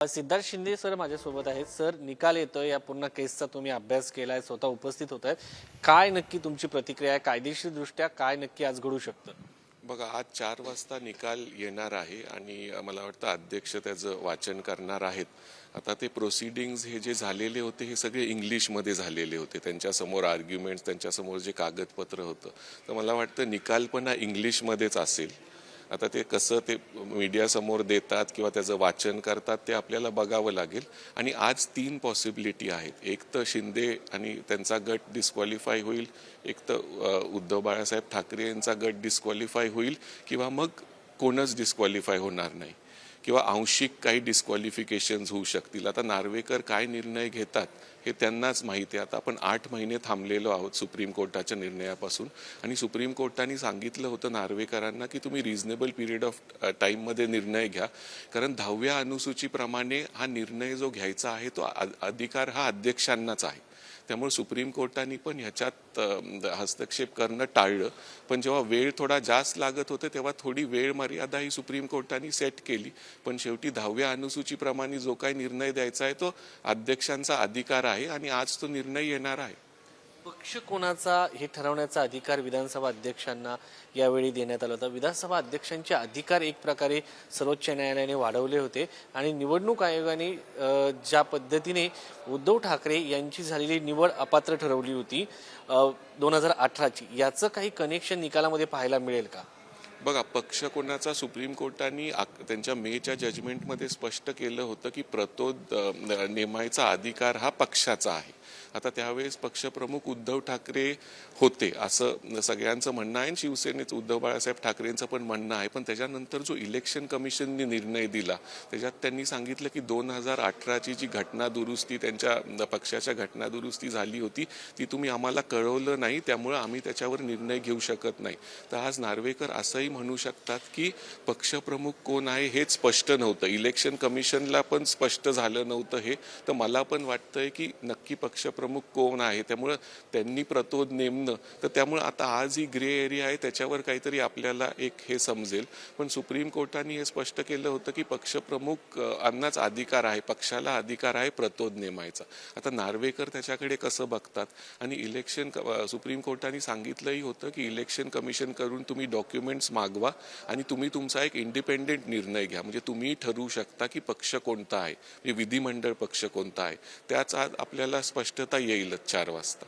Siddharth Shinde sir माझ्यासोबत आहेत. Sir निकाल येतोय. या पूर्ण केसचा तुम्ही अभ्यास केलाय. स्वतः उपस्थित होत आहेत काय नक्की तुमची प्रतिक्रिया आहे? कायदेशीर दृष्ट्या काय नक्की आज घडू शकतं? बघा आज चार वाजता निकाल येणार आहे आणि मला वाटतं अध्यक्ष त्याचं वाचन करणार आहेत. आता ते प्रोसिडिंग्ज हे जे झालेले होते हे सगळे इंग्लिशमध्ये झालेले होते. त्यांच्यासमोर आर्ग्युमेंट्स त्यांच्यासमोर जे कागदपत्र होतं. तर मला वाटतं निकाल पण हा इंग्लिशमध्येच असेल. आता ते कसं ते मीडियासमोर देतात किंवा त्याचं वाचन करतात ते आपल्याला बघावं लागेल. आणि आज तीन पॉसिबिलिटी आहेत. एक तर शिंदे आणि त्यांचा गट डिस्क्वालिफाय होईल. एक तर उद्धव बाळासाहेब ठाकरे यांचा गट डिस्क्वालिफाय होईल. किंवा मग कोणच डिस्क्वालिफाय होणार नाही. किंवा आंशिक काही डिस्क्वालिफिकेशन्स होऊ शकतील. आता नार्वेकर काय निर्णय घेतात हे त्यांनाच माहिती आहे. आता आपण आठ महिने थांबलेलो आहोत सुप्रीम कोर्टाच्या निर्णयापासून. आणि सुप्रीम कोर्टाने सांगितलं होतं नार्वेकरांना की तुम्ही रिझनेबल पिरियड ऑफ टाईममध्ये निर्णय घ्या. कारण दहाव्या अनुसूचीप्रमाणे हा निर्णय जो घ्यायचा आहे तो अधिकार हा अध्यक्षांनाच आहे. त्यामुळे सुप्रीम कोर्टाने पण ह्याच्यात हस्तक्षेप करणं टाळलं. पण जेव्हा वेळ थोडा जास्त लागत होते तेव्हा थोडी वेळ मर्यादा ही सुप्रीम कोर्टाने सेट केली. पण शेवटी दहाव्या अनुसूचीप्रमाणे जो काही निर्णय द्यायचा आहे तो अध्यक्षांचा अधिकार आहे आणि आज तो निर्णय येणार आहे. पक्ष कोणाचा हे ठरवण्याचा अधिकार विधानसभा अध्यक्षांना यावेळी देण्यात आला होता. विधानसभा अध्यक्षांचे अधिकार एक प्रकारे सर्वोच्च न्यायालयाने वाढवले होते आणि निवडणूक आयोगाने ज्या पद्धतीने उद्धव ठाकरे यांची झालेली निवड अपात्र ठरवली होती दोन हजार अठराची याचं काही कनेक्शन निकालामध्ये पाहायला मिळेल का? बघा पक्ष कोणाचा सुप्रीम कोर्टाने त्यांच्या मेच्या जजमेंटमध्ये स्पष्ट केलं होतं की प्रतोद नेमायचा अधिकार हा पक्षाचा आहे. आता त्यावेळेस पक्षप्रमुख उद्धव ठाकरे होते असं सगळ्यांचं म्हणणं आहे. आणि शिवसेनेचं उद्धव बाळासाहेब ठाकरेंचं पण म्हणणं आहे. पण त्याच्यानंतर जो इलेक्शन कमिशनने निर्णय दिला त्याच्यात त्यांनी सांगितलं की दोन हजार अठराची जी घटना दुरुस्ती त्यांच्या पक्षाच्या घटना दुरुस्ती झाली होती ती तुम्ही आम्हाला कळवलं नाही त्यामुळे आम्ही त्याच्यावर निर्णय घेऊ शकत नाही. तर आज नार्वेकर असंही म्हणू शकतात की पक्षप्रमुख कोण आहे हेच स्पष्ट नव्हतं. इलेक्शन कमिशनला पण स्पष्ट झालं नव्हतं हे. तर मला पण वाटतंय की नक्की पक्षप्रमुख कोण आहे त्यामुळं त्यांनी प्रतोद नेमणं. तर त्यामुळं आता आज ही ग्रे एरिया आहे त्याच्यावर काहीतरी आपल्याला एक हे समजेल. पण सुप्रीम कोर्टाने हे स्पष्ट केलं होतं की पक्षप्रमुख अन्नाच अधिकार आहे पक्षाला अधिकार आहे प्रतोद नेमायचा. आता नार्वेकर त्याच्याकडे कसं बघतात? आणि इलेक्शन सुप्रीम कोर्टाने सांगितलंही होतं की इलेक्शन कमिशन करून तुम्ही डॉक्युमेंट्स मागवा आणि तुम्ही तुमचा एक इंडिपेंडेंट निर्णय घ्या. म्हणजे तुम्ही ठरवू शकता की पक्ष कोणता आहे. म्हणजे विधिमंडळ पक्ष कोणता आहे. त्याच आज आपल्याला स्पष्टता येईलच चार वाजता.